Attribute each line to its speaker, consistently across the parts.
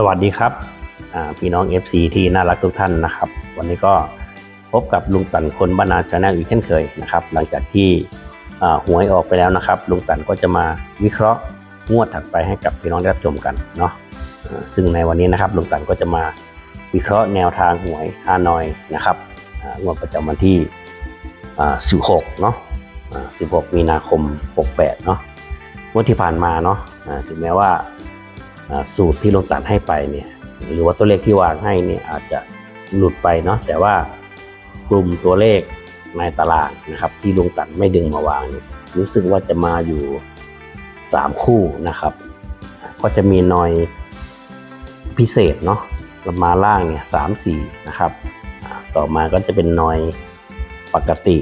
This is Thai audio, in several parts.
Speaker 1: สวัสดีครับพี่น้อง FC ที่น่ารักทุกท่านนะครับ วันนี้ก็พบกับลุงตันคนบ้านนาชาแนลอีกเช่นเคยนะครับ หลังจากที่หวยออกไปแล้วนะครับ ลุงตันก็จะมาวิเคราะห์งวดถัดไปให้กับพี่น้องได้รับชมกันเนาะซึ่งในวันนี้นะครับลุงตันก็จะมาวิเคราะห์แนวทางหวยฮานอยนะครับงวดประจำวันที่อ่า16 เนาะอ่า16 มีนาคม 68 เนาะงวดที่ผ่านมาเนาะถึงแม้ว่า สูตรที่ลงตัดให้ไปเนี่ยหรือว่าตัวเลขที่วางให้เนี่ยอาจจะหลุดไปเนาะแต่ว่ากลุ่มตัวเลขในตารางนะครับ ที่ลงตัดไม่ดึงมาวางเนี่ยรู้สึกว่าจะมาอยู่ 3 คู่นะครับ ก็จะมีนอยพิเศษเนาะมาล่างเนี่ยสามสี่นะครับ ต่อมาก็จะเป็นนอยปกติ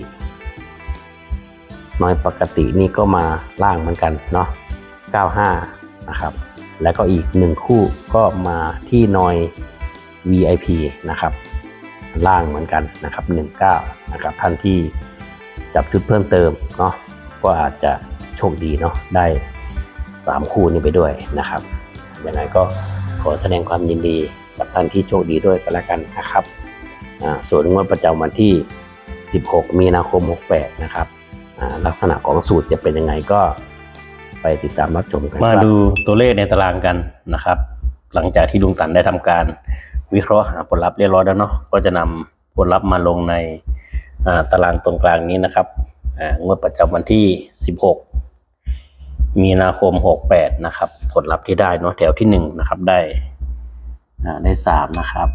Speaker 1: นอยปกตินี่ก็มาล่างเหมือนกันเนาะ95 นะครับ แล้วก็อีกหนึ่งคู่ก็มาที่นอย VIP นะครับ ล่างเหมือนกันนะครับ 19 นะครับ ท่านที่จับชุดเพิ่มเติมเนาะก็อาจจะโชคดีเนาะได้ 3 คู่นี้ไปด้วยนะครับยังไงก็ขอแสดงความยินดีกับท่านที่โชคดีด้วยกันแล้วกันนะครับส่วนงวดประจำวันที่ 16 มีนาคม 68 นะครับลักษณะของสูตรจะเป็นยังไงก็ ไปติดตามรับชมกัน
Speaker 2: มาดูตัวเลขในตารางกันนะครับ หลังจากที่ลุงตันได้ทำการ วิเคราะห์หาผลลัพธ์เรียบร้อยแล้วเนาะก็จะนำผลลัพธ์มาลงในตารางตรงกลางนี้นะครับงวดประจำวันที่ 16 มีนาคม 68 นะครับ ผลลัพธ์ที่ได้เนาะแถวที่1นะครับได้ได้ 3 นะครับ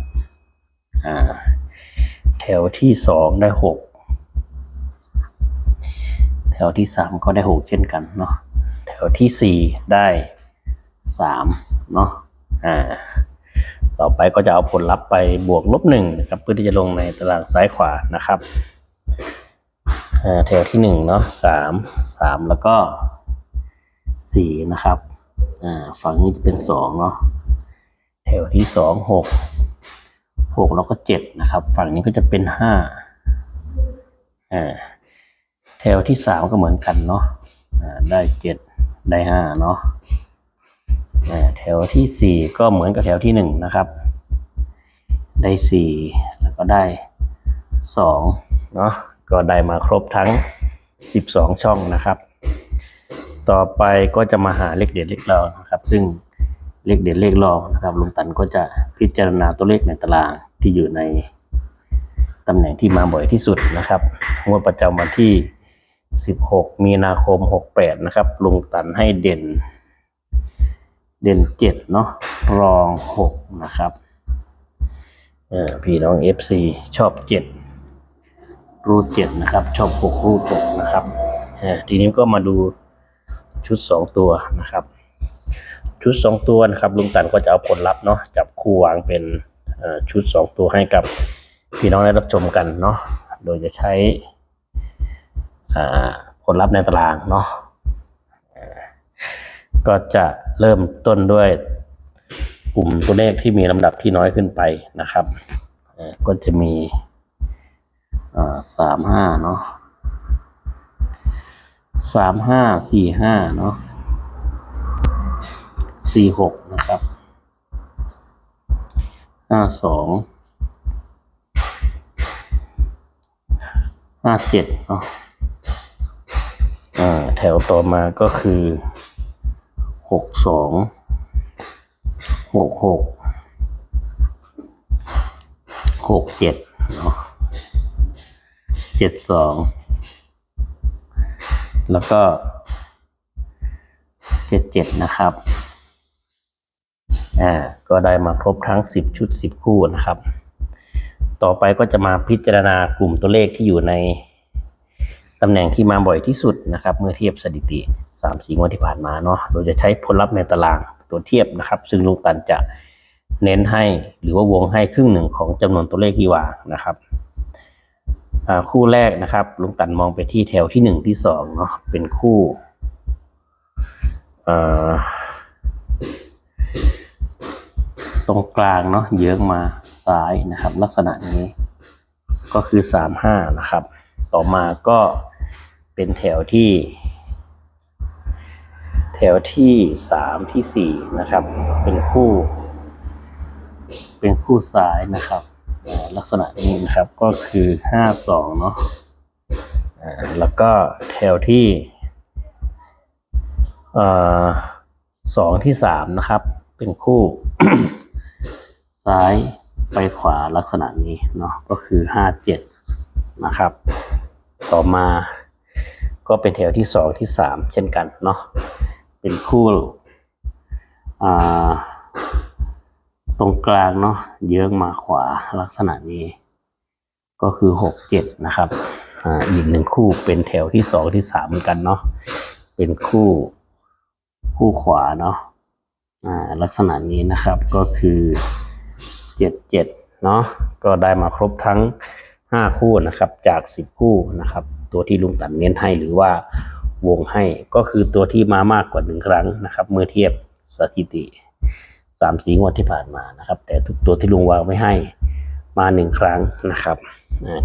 Speaker 2: แถวที่ 2 ได้ 6 แถวที่ 3 ก็ได้ 6 เช่นกันเนาะ แถวที่สี่ได้สามเนาะอ่าต่อไปก็จะเอาผลลัพธ์ไปบวกลบหนึ่งนะครับเพื่อที่จะลงในตารางซ้ายขวานะครับแถวที่หนึ่งเนาะสามสามแล้วก็สี่นะครับอ่าฝั่งนี้จะเป็นสองเนาะแถวที่สองหกหกแล้วก็เจ็ดนะครับ ฝั่งนี้ก็จะเป็นห้าอ่าแถวที่สามก็เหมือนกันเนาะอ่าได้เจ็ด ได้ห้าเนาะแถวที่สี่ก็เหมือนกับแถวที่หนึ่งนะครับ ได้สี่แล้วก็ได้สองเนาะก็ได้มาครบทั้งสิบสองช่องนะครับ ต่อไปก็จะมาหาเลขเด็ดเลขรองนะครับ ซึ่งเลขเด็ดเลขรองนะครับลุงตันก็จะพิจารณาตัวเลขในตารางที่อยู่ในตำแหน่งที่มาบ่อยที่สุดนะครับงวดประจำวันที่ 16 มีนาคม 68 นะครับ ลุงตันให้เด่น เด่น 7 เนาะรอง 6 นะครับเออพี่น้อง FC ชอบ 7 รูด 7 นะครับ ชอบ 6 รูด 6 นะครับเออทีนี้ก็มาดูชุด 2 ตัวนะครับ ชุด 2 ตัวนะครับ ลุงตันก็จะเอาผลลัพธ์เนาะจับคู่วางเป็นชุด 2 ตัวให้กับพี่น้องได้รับชมกันเนาะโดยจะใช้ ผลลัพธ์ในตารางเนาะก็จะเริ่มต้นด้วยกลุ่มตัวเลขที่มีลำดับที่น้อยขึ้นไปนะครับ ก็จะมีสามห้าเนาะสามห้าสี่ห้าเนาะสี่หกนะครับห้าสองห้าเจ็ดเนาะ อ่า แถวต่อมาก็คือหกสองหกหกหกเจ็ดเนาะเจ็ดสองแล้วก็เจ็ดเจ็ดนะครับ อ่า ก็ได้มาครบทั้งสิบชุดสิบคู่นะครับ ต่อไปก็จะมาพิจารณากลุ่มตัวเลขที่อยู่ใน ตำแหน่งที่มาบ่อยที่สุดนะครับ เมื่อเทียบสถิติ3ามสี่งวดที่ผ่านมาเนาะโดยจะใช้ผลลัพธ์ในตารางตัวเทียบนะครับ ซึ่งลุงตันจะเน้นให้หรือว่าวงให้ครึ่งหนึ่งของจำนวนตัวเลขที่วางนะครับคู่แรกนะครับ ลุงตันมองไปที่แถวที่หนึ่งที่สองเนาะเป็นคู่ตรงกลางเนาะเยื้องมาซ้ายนะครับ ลักษณะนี้ก็คือสามห้านะครับ ต่อมาก็ เป็นแถวที่ แถวที่สามที่สี่นะครับ เป็นคู่ เป็นคู่ซ้ายนะครับลักษณะนี้นะครับก็คือห้าสองเนาะแล้วก็แถวที่สองที่สามนะครับ เป็นคู่ ซ้ายไปขวาลักษณะนี้เนาะก็คือห้าเจ็ดนะครับ ต่อมา ก็เป็นแถวที่สองที่สามเช่นกันเนาะเป็นคู่ตรงกลางเนาะเยื้องมาขวาลักษณะนี้ ก็คือหกเจ็ดนะครับอ่าอีกหนึ่งคู่เป็นแถวที่สองที่สามเหมือนกันเนาะเป็นคู่คู่ขวาเนาะอ่าลักษณะนี้นะครับก็คือเจ็ดเจ็ดเนาะก็ได้มาครบทั้งห้าคู่นะครับจากสิบคู่นะครับ ตัวที่ลุงตันเน้นให้หรือว่าวงให้ก็คือตัวที่มามากกว่าหนึ่งครั้งนะครับ เมื่อเทียบสถิติสามสีงวดที่ผ่านมานะครับ แต่ทุกตัวที่ลุงวางไว้ให้มาหนึ่งครั้งนะครับ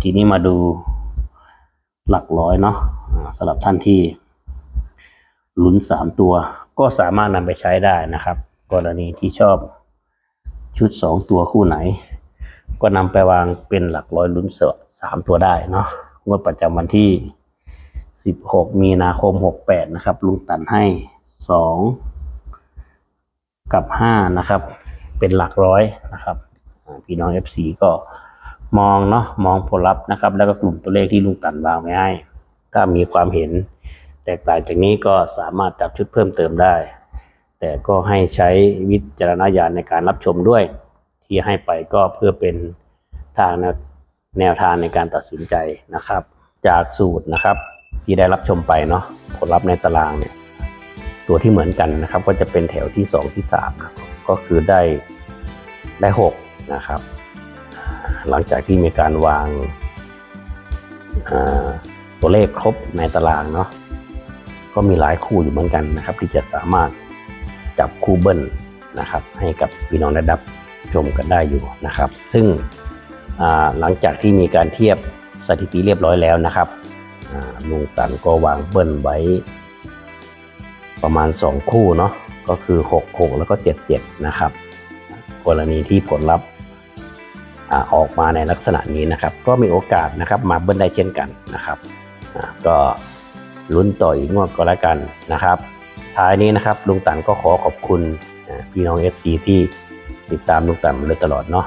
Speaker 2: ทีนี้มาดูหลักร้อยเนาะสำหรับท่านที่ลุ้นสามตัว ก็สามารถนำไปใช้ได้นะครับ กรณีที่ชอบชุดสองตัวคู่ไหน ก็นำไปวางเป็นหลักร้อยลุ้นเสอสามตัวได้เนาะ งวดประจำวันที่ 16 มีนาคม 68 นะครับ ลุงตันให้ 2 กับ 5 นะครับ เป็นหลักร้อยนะครับพี่น้อง FC ก็มองเนาะมองผลลัพธ์นะครับ แล้วก็กลุ่มตัวเลขที่ลุงตันวางไว้ให้ ถ้ามีความเห็นแตกต่างจากนี้ก็สามารถจับชุดเพิ่มเติมได้ แต่ก็ให้ใช้วิจารณญาณในการรับชมด้วย ที่ให้ไปก็เพื่อเป็นทางนว แนวทางในการตัดสินใจนะครับ จากสูตรนะครับที่ได้รับชมไปเนาะผลลัพธ์ในตารางเนี่ยตัวที่เหมือนกันนะครับ ก็จะเป็นแถวที่ 2 ที่3นะก็คือได้ได้6นะครับ หลังจากที่มีการวางตัวเลขครบในตารางเนาะก็มีหลายคู่อยู่เหมือนกันนะครับ ที่จะสามารถจับคู่เบิ้ลนะครับ ให้กับพี่น้องได้รับชมกันได้อยู่นะครับ ซึ่ง หลังจากที่มีการเทียบสถิติเรียบร้อยแล้วนะครับลุงตันก็วางเบิ้ลไว้ ประมาณ 2 คู่เนาะก็คือ 6 6 แล้วก็ 7 7 นะครับ กรณีที่ผลลัพธ์ออกมาในลักษณะนี้นะครับ ก็มีโอกาสนะครับมาเบิ้ลได้เช่นกันนะครับก็ลุ้นต่ออีกงวดก็แล้วกันนะครับท้ายนี้นะครับลุงตันก็ขอขอบคุณพี่น้อง FC ที่ติดตามลุงตันมาโดยตลอดเนาะ